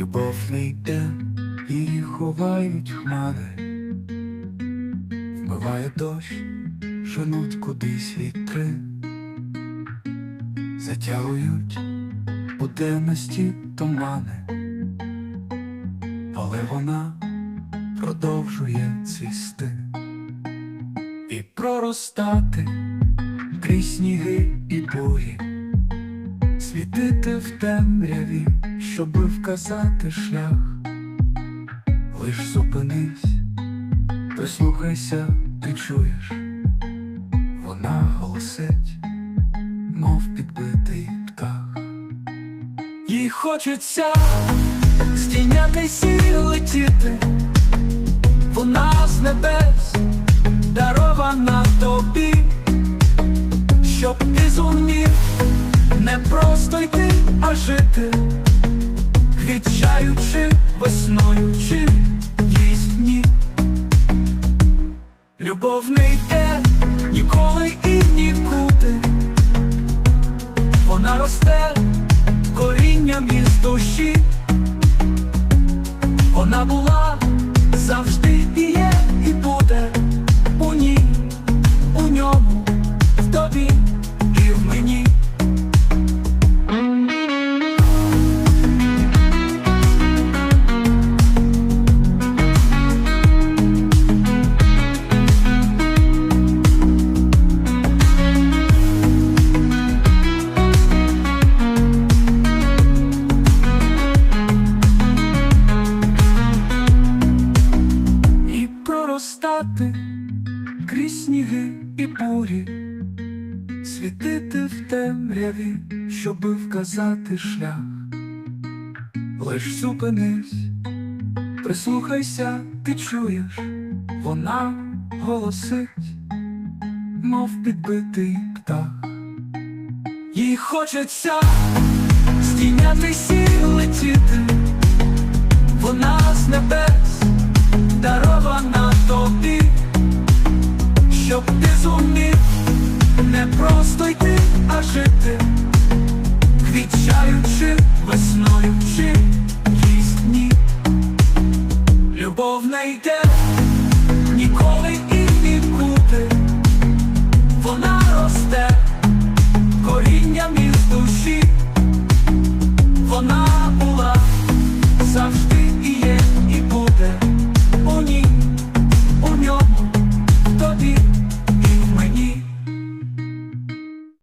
Любов не йде, її ховають хмари, вмиває дощ, женуть кудись вітри, затягують буденності тумани, але вона продовжує цвісти. І проростати крізь сніги і бурі, світити в темряві, щоби вказати шлях. Лиш зупинись, прислухайся, ти чуєш, вона голосить, мов підбитий птах. Їй хочеться здійнятися і летіти, вона з небес дарована тобі, щоб ти зумів не просто йти, а жити, квітчаючи весною чи дні. Любов не йде ніколи і нікуди, вона росте корінням із душі, вона була проростати крізь сніги і бурі, світити в темряві, щоби вказати шлях. Лиш зупинись, прислухайся, ти чуєш, вона голосить, мов підбитий птах. Їй хочеться здійнятися і летіти, вона з небес щоб ти зумів не просто йти, а жити, квітчаючи, веснуючи дні любов не йде ніколи і нікуди, вона росте корінням із душі.